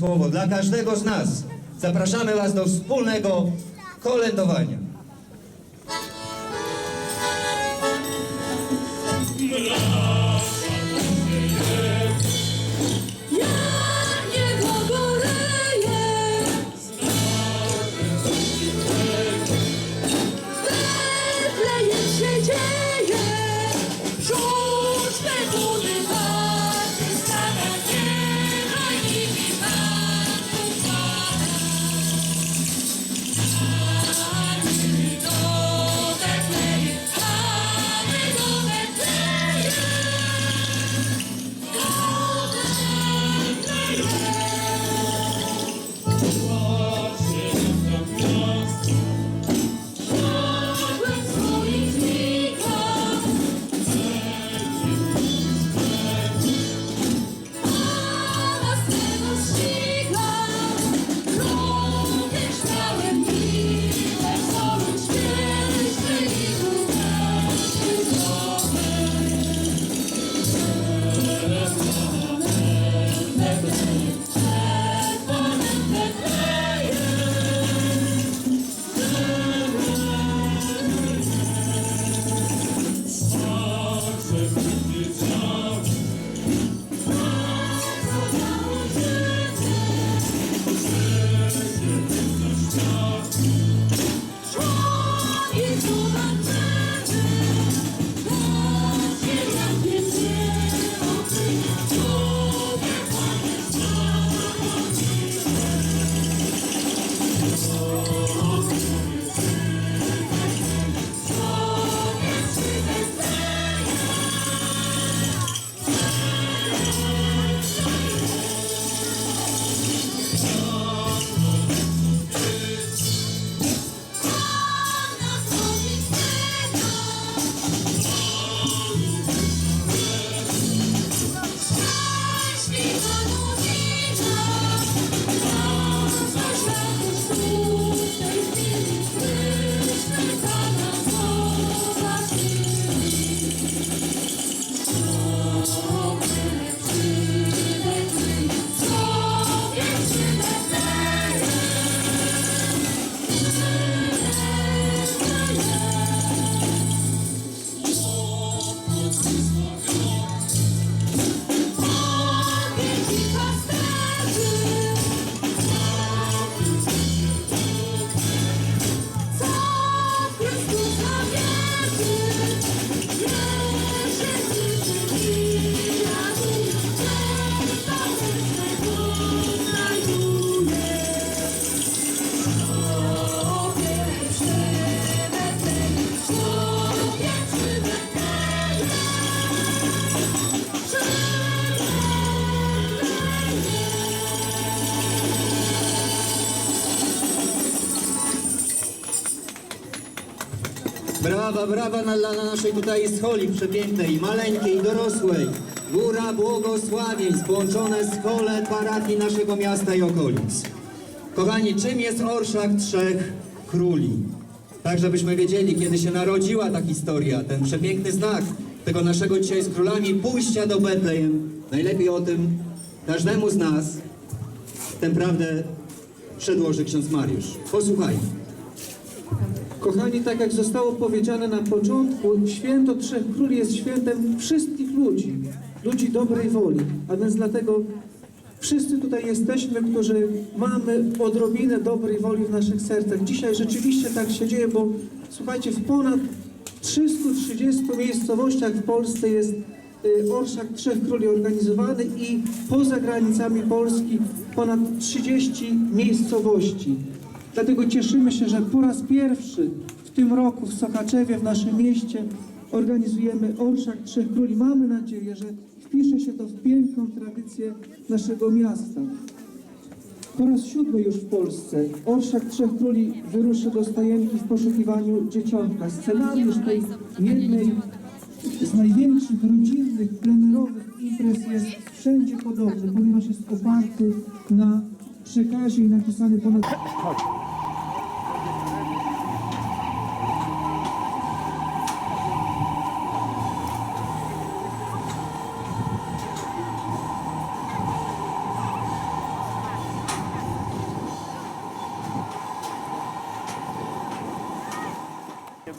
słowo dla każdego z nas. Zapraszamy Was do wspólnego kolędowania. Brawa, brawa na, dla naszej tutaj scholi przepięknej, maleńkiej, dorosłej. Góra błogosławieństw połączone z chole parafii naszego miasta i okolic. Kochani, czym jest orszak trzech króli? Tak, żebyśmy wiedzieli, kiedy się narodziła ta historia, ten przepiękny znak tego naszego dzisiaj z królami pójścia do Betlejem. Najlepiej o tym każdemu z nas tę prawdę przedłoży ksiądz Mariusz. Posłuchajmy. Kochani, tak jak zostało powiedziane na początku, święto Trzech Króli jest świętem wszystkich ludzi, ludzi dobrej woli. A więc dlatego wszyscy tutaj jesteśmy, którzy mamy odrobinę dobrej woli w naszych sercach. Dzisiaj rzeczywiście tak się dzieje, bo słuchajcie, w ponad 330 miejscowościach w Polsce jest y, Orszak Trzech Króli organizowany i poza granicami Polski ponad 30 miejscowości. Dlatego cieszymy się, że po raz pierwszy w tym roku w Sochaczewie, w naszym mieście, organizujemy Orszak Trzech Króli. Mamy nadzieję, że wpisze się to w piękną tradycję naszego miasta. Po raz siódmy już w Polsce Orszak Trzech Króli wyruszy do Stajenki w poszukiwaniu dzieciątka. Scenariusz tej jednej z największych rodzinnych, plenerowych imprez jest wszędzie podobny, ponieważ jest oparty na przekazie napisany ponad... Chodź.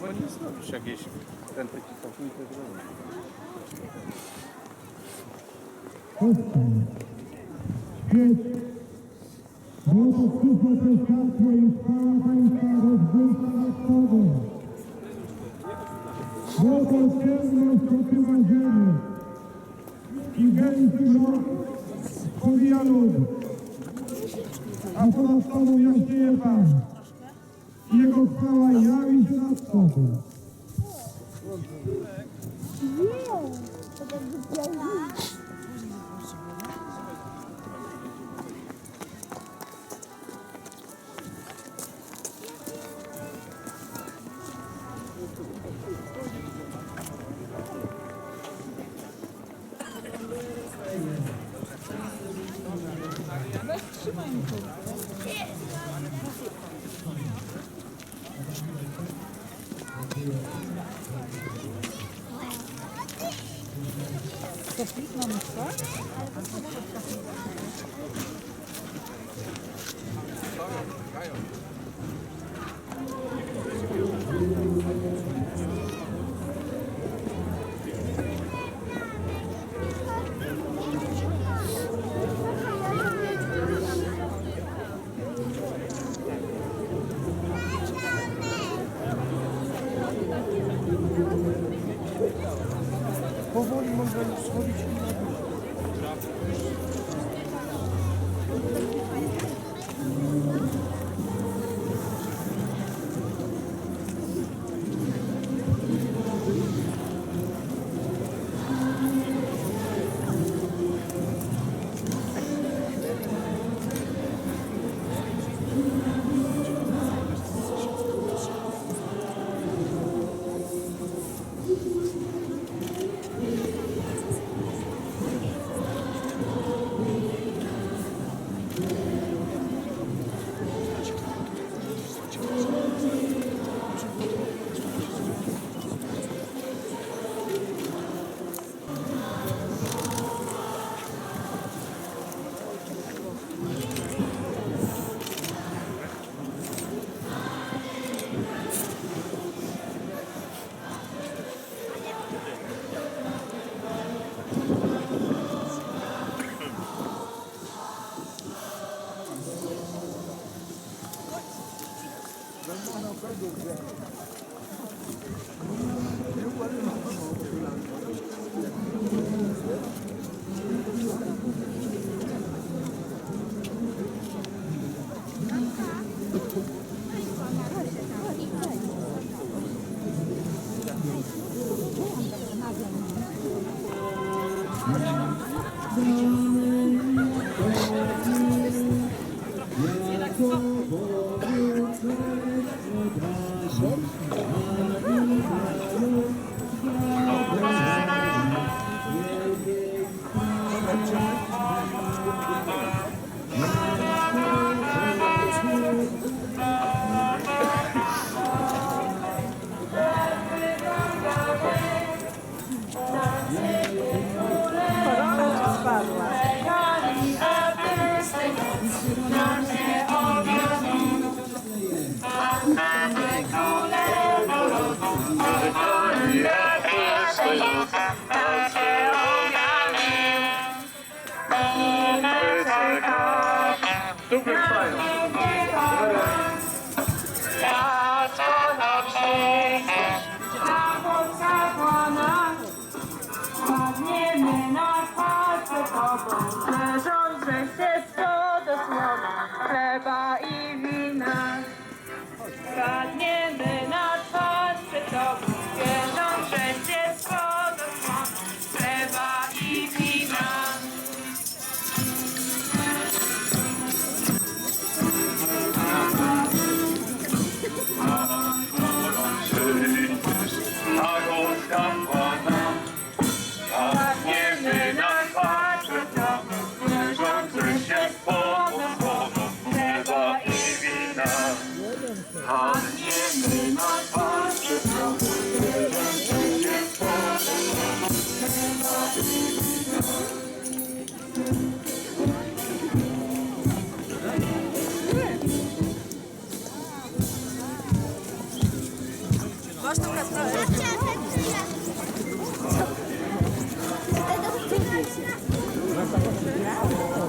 Bo nie zrobisz jakieś prędkie cofnięcie drogi. Thank you całkowite zrobić. Wielkościelność oprowadzenie i wielki rok powija lud. A ponad tobą jaśnieje Pan. I Jego chwała jawi tobą. Padniemy Thank you. Não.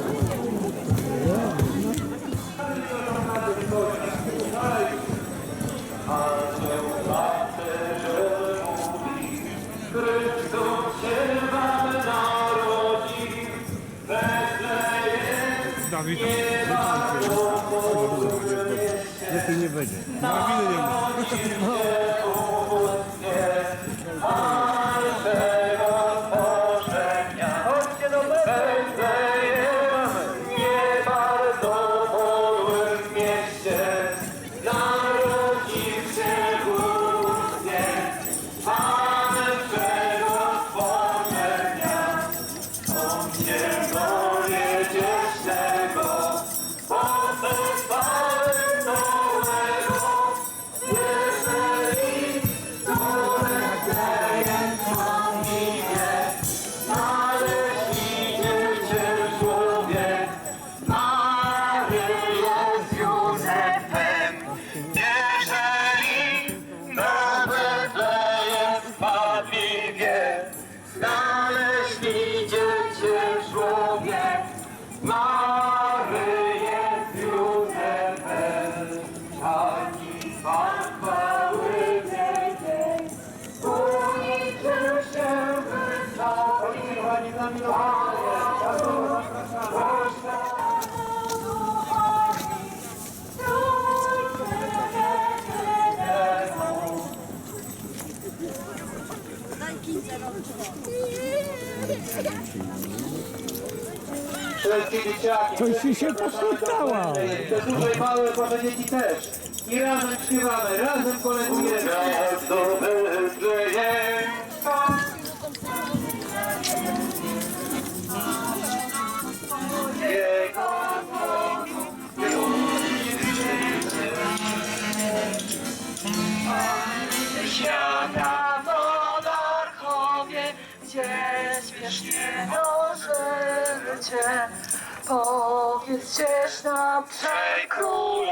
Coś się posłuchała. Te duże i małe porzenieki też. I razem śpiewamy, razem kolegujemy. się, powiedz ścieżna przekrój.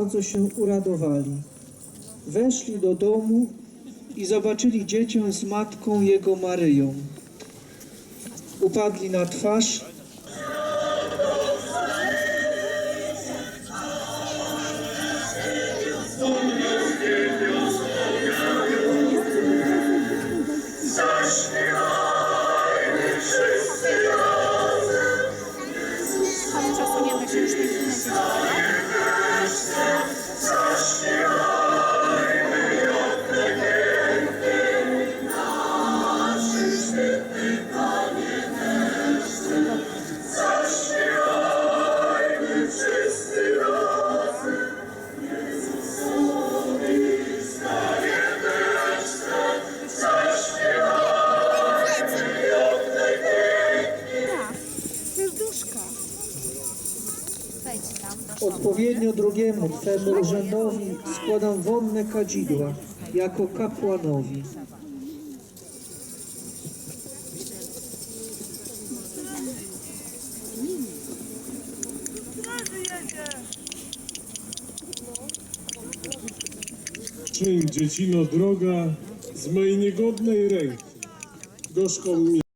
bardzo się uradowali. Weszli do domu i zobaczyli dziecię z matką jego Maryją. Upadli na twarz Odpowiednio drugiemu twemu urzędowi składam wonne kadzidła jako kapłanowi. Czyń, dziecino droga, z mej niegodnej ręki, gorzką mi.